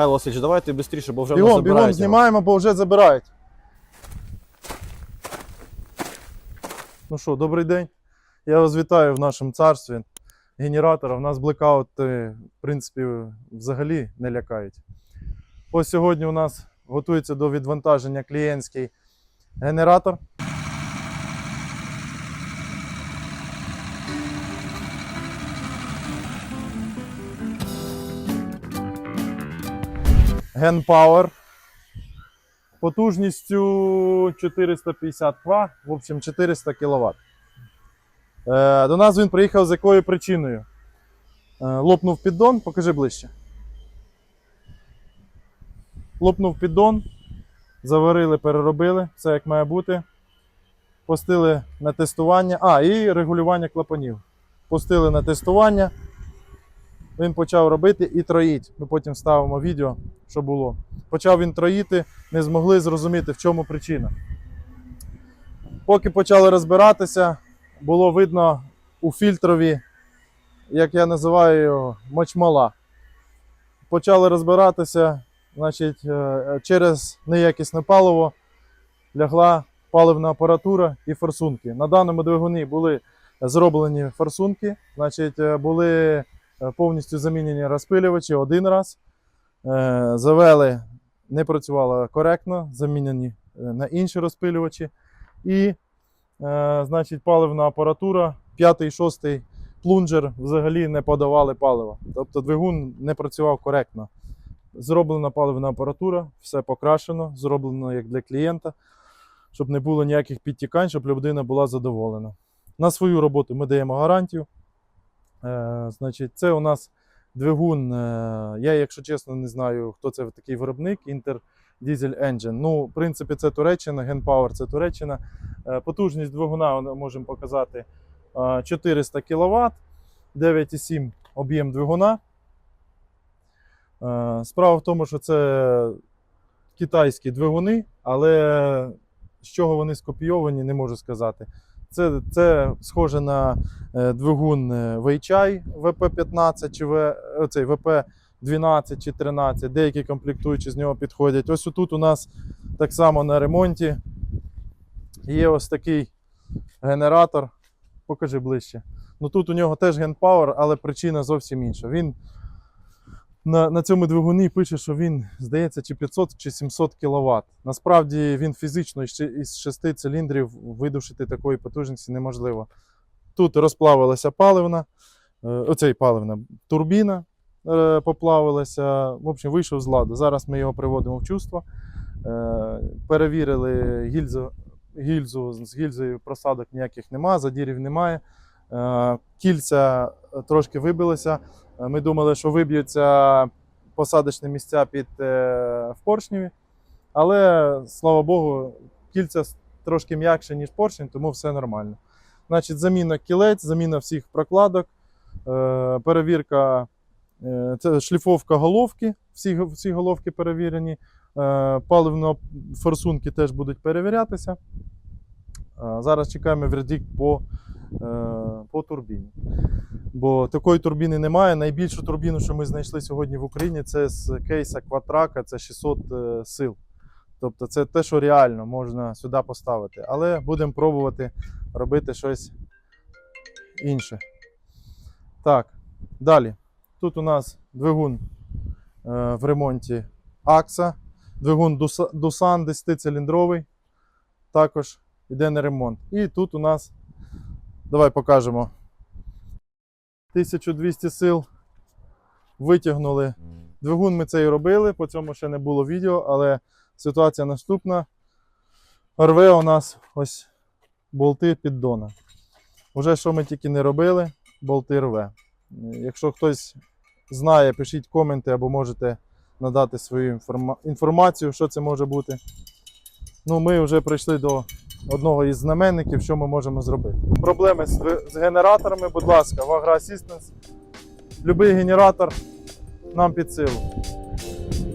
Михайло Васильович, давайте швидше, бо вже нас Бігом, забирають. бігом його. знімаємо, бо вже забирають. Ну що, добрий день. Я вас вітаю в нашому царстві генератора. У нас блекаути, в принципі, взагалі не лякають. Ось сьогодні у нас готується до відвантаження клієнтський генератор. Genpower потужністю 450 Вт, в общем 400 кВт. Е, до нас він приїхав з якою причиною? Е, лопнув піддон, покажи ближче. Лопнув піддон, заварили, переробили, все як має бути. Пустили на тестування. А, і регулювання клапанів. Пустили на тестування. Він почав робити і троїть. Ми потім ставимо відео, що було. Почав він троїти, не змогли зрозуміти, в чому причина. Поки почали розбиратися, було видно у фільтрові, як я називаю його, мочмала. Почали розбиратися, значить, е, через неякісне паливо лягла паливна апаратура і форсунки. На даному двигуні були зроблені форсунки, значить, е, були повністю замінені розпилювачі один раз. Е, Завели, не працювало коректно, замінені е, на інші розпилювачі. І, е, значить, паливна апаратура, п'ятий, шостий плунжер взагалі не подавали паливо. Тобто двигун не працював коректно. Зроблена паливна апаратура, все покрашено, зроблено як для клієнта, щоб не було ніяких підтікань, щоб людина була задоволена. На свою роботу ми даємо гарантію. Е, значить, це у нас двигун. е, Я, якщо чесно, не знаю, хто це такий виробник. Inter Diesel Engine. Ну, в принципі, це Туреччина, Genpower це Туреччина. Е, Потужність двигуна можемо показати е, 400 кВт, 9,7 об'єм двигуна. Справа в тому, що це китайські двигуни, але з чого вони скопійовані, не можу сказати. Це, це схоже на е, двигун е, Weichai VP15 чи В- оцей VP12 чи 13. Деякі комплектуючі з нього підходять. Ось тут у нас так само на ремонті є ось такий генератор. Покажи ближче. Ну тут у нього теж генпауер, але причина зовсім інша. Він на, на цьому двигуні пише, що він, здається, чи 500 чи 700 кВт. Насправді він фізично із шести циліндрів видушити такої потужності неможливо. Тут розплавилася паливна, е, оцей паливна турбіна е, поплавилася. В общем, вийшов з ладу. Зараз ми його приводимо в чувство. Е, Перевірили гільзу, гільзу з гільзою просадок ніяких нема, задірів немає. Е, Кільця е, трошки вибилися. Е, Ми думали, що виб'ються посадочні місця під в поршневі, але слава Богу, кільця трошки м'якше, ніж поршень, тому все нормально. Значить, заміна кілець, заміна всіх прокладок, перевірка, шліфовка головки, всі, всі головки перевірені. Паливно форсунки теж будуть перевірятися. Зараз чекаємо вердикт по, по турбіні. Бо такої турбіни немає. Найбільшу турбіну, що ми знайшли сьогодні в Україні, це з кейса Кватрака, це 600 е, сил. Тобто це те, що реально можна сюди поставити. Але будемо пробувати робити щось інше. Так, далі. Тут у нас двигун е, в ремонті Акса, двигун Дусан 10-циліндровий. Також йде на ремонт. І тут у нас, давай покажемо. 1200 сил витягнули. Двигун ми цей робили, по цьому ще не було відео, але ситуація наступна. Рве у нас ось болти піддона. Уже що ми тільки не робили, болти рве. Якщо хтось знає, пишіть коменти або можете надати свою інформа- інформацію, що це може бути. Ну, ми вже прийшли до одного із знаменників, що ми можемо зробити. Проблеми з, генераторами, будь ласка, в Агроасістенс. Любий генератор нам під силу.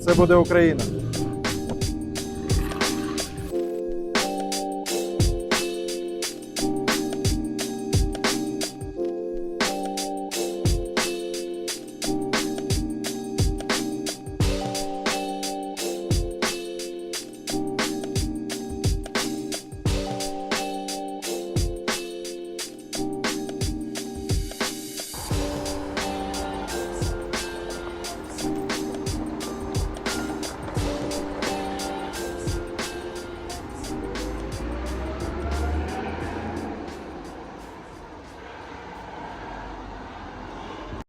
Це буде Україна.